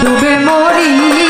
ডুবে মরি।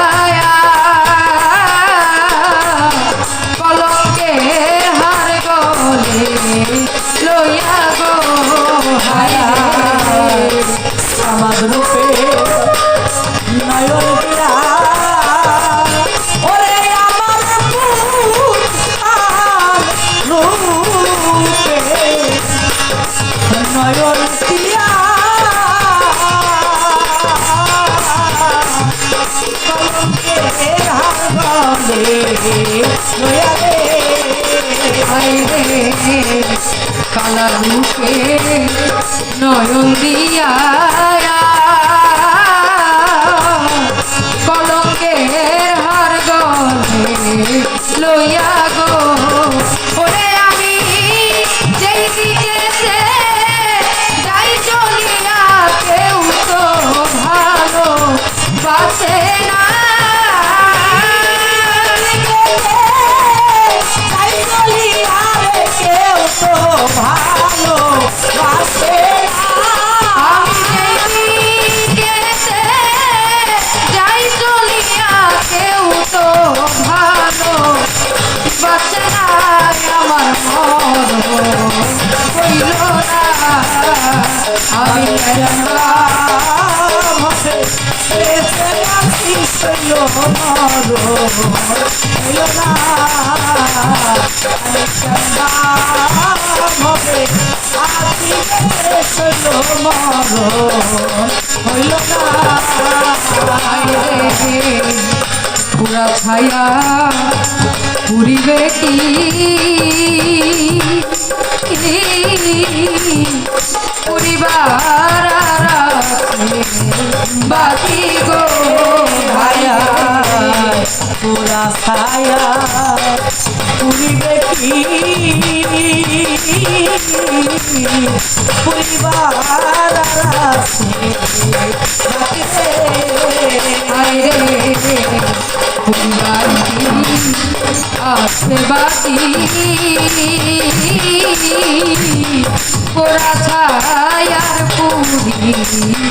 কালার মুখে নয়ন দিয়া কলকের হার গে লইয়া মর হইল না আমি চন্দা ভবে আসি শৈল মর হইল না পুরা ছায়া পুরিবে কি? পরিবার পরিবার আছে বাকি পোড়া ছায়ার পুরি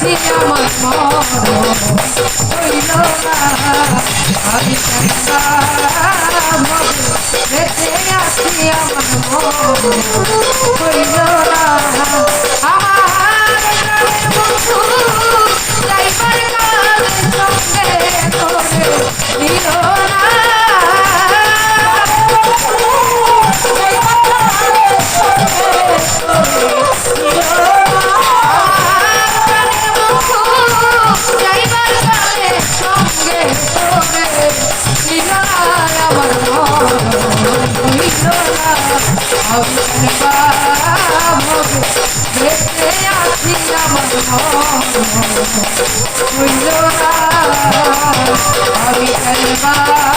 আছি আমার মন হইল না আমি বেঁচে আছি আমার মন হইল না আমার বন্ধু যাইবার কালে সঙ্গে করে নিল আমি